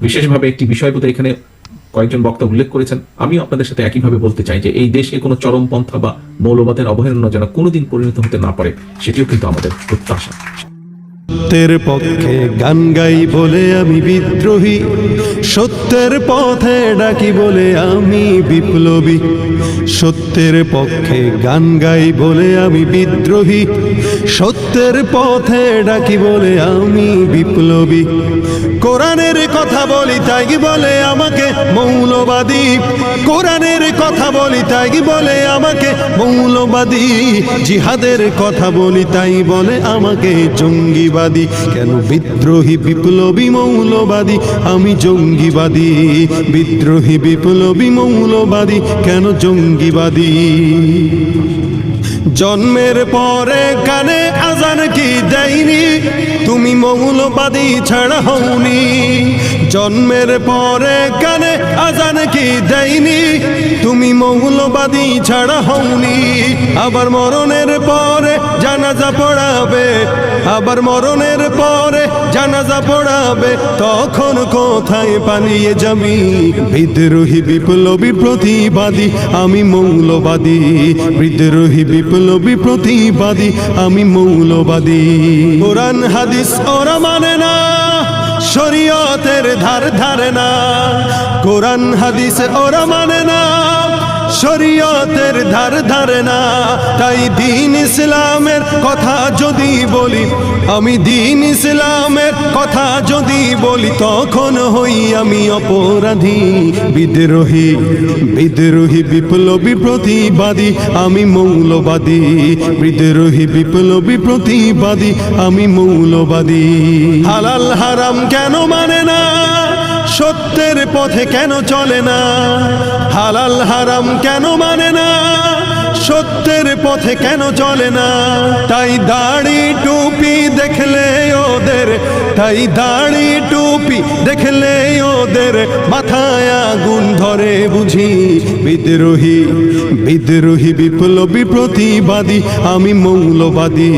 বিশেষভাবে একটি বিষয় বোধহয় এখানে কয়েকজন বক্তা উল্লেখ করেছেন। আমিও আপনাদের সাথে একইভাবে বলতে চাই যে, এই দেশে কোনো চরমপন্থা বা মৌলবাদের অবহেলনা যেন কোনোদিন পরিণত হতে না পারে, সেটিও কিন্তু আমাদের প্রত্যাশা। সত্যের পক্ষে গান গাই বলে আমি বিদ্রোহী, সত্যের পথে ডাকি বলে আমি বিপ্লবী। সত্যের পক্ষে গান গাই বলে আমি বিদ্রোহী সত্যের পথে ডাকি বলে আমি বিপ্লবী। কোরআনের কথা বলি তাই বলে আমাকে মৌলবাদী। কোরআনের কথা বলি তাই বলে আমাকে মৌলবাদী। জিহাদের কথা বলি তাই বলে আমাকে জঙ্গিবাদী। কেন বিদ্রোহী বিপ্লবী মৌলবাদী? আমি জঙ্গিবাদী। বিদ্রোহী বিপ্লবী মৌলবাদী কেন জঙ্গিবাদী? জন্মের পরে কানে আজান কি দেয়নি? তুমি মৌলবাদী ছাড়া হওনি। জন্মের পরে কানে আজান কি দেয়নি? তুমি মৌলবাদী ছাড়া হওনি। আবার মরণের পরে জানাজা পড়াবে আবার মরণের পরে জানাজা পড়াবে, তখন কোথায় পালিয়ে যাবি? বিদ্রোহী বিপ্লবী প্রতিবাদী, আমি মৌলবাদী। বিদ্রোহী বিপ্লবী প্রতিবাদী, আমি মৌলবাদী। কোরআন, হাদিস ওরা মানে না, শরীয়তের ধার ধারে না। কোরআন, হাদিস ওরা মানে না শরীয়তের ধার ধারে না। তাই দিন ইসলামের কথা যদি বলি, আমি দিন ইসলামের কথা যদি বলি, তখন হই আমি অপরাধী, বিদ্রোহী বিদ্রোহী, বিপ্লবী, প্রতিবাদী, আমি মৌলবাদী, বিদ্রোহী, বিপ্লবী, প্রতিবাদী, আমি মৌলবাদী। হালাল হারাম কেন মানে না? সত্যের পথে কেন চলে না? হালাল হারাম কেন মানে না? পথে কেন চলে না? তাই দাড়ি টুপি দেখলে ওদের, তাই দাড়ি টুপি দেখলে ওদের, মাথায় আগুন ধরে বুঝি। বিদ্রোহী বিদ্রোহী, বিপ্লবী, প্রতিবাদী, আমি মৌলবাদী।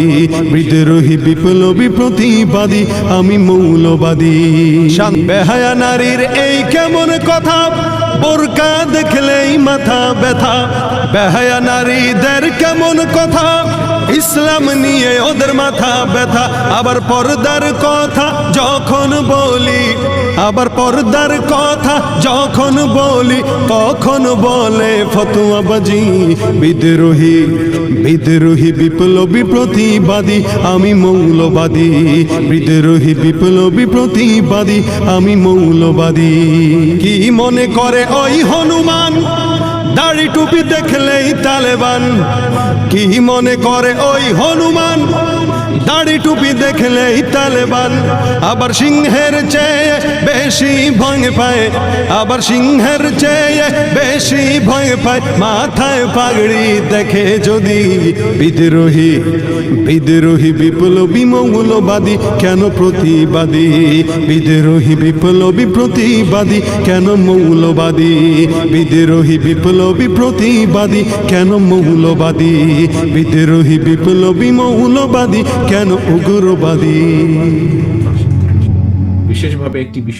বিদ্রোহী, বিপ্লবী, প্রতিবাদী, আমি মৌলবাদী। বেহায়া নারীর এই কেমন কথা? বোরকা দেখলেই মাথা ব্যথা। বেহায়া নারীদের কেমন কথা, ইসলাম নিয়ে ওদের মাথা ব্যথা, আবার পর্দার কথা যখন বলি, আবার পর্দার কথা যখন বলি তখন বলে ফতুয়াবাজি বিদ্রোহী বিদ্রোহী বিপ্লবী প্রতিবাদী, আমি মৌলবাদী, বিদ্রোহী বিপ্লবী প্রতিবাদী, আমি মৌলবাদী। কি মনে করে ওই হনুমান? দাড়ি টুপি দেখলেই তালেবান। কি মনে করে ওই হনুমান? টুপি দেখলেই তালেবান। আবার সিংহের চেয়ে বেশি ভয় পায়। আবার সিংহের চেয়ে বেশি ভয় পায়। মাথায় পাগড়ি দেখে যদি বিদ্রোহী বিদ্রোহী বিপ্লবী, মৌলবাদী, কেন প্রতিবাদী? বিদ্রোহী বিপ্লবী প্রতিবাদী, কেন মৌলবাদী? বিদ্রোহী বিপ্লবী প্রতিবাদী, কেন মৌলবাদী? বিদ্রোহী বিপ্লবী মৌলবাদী, কেন উগ্রবাদী। বিশেষভাবে একটি বিষয়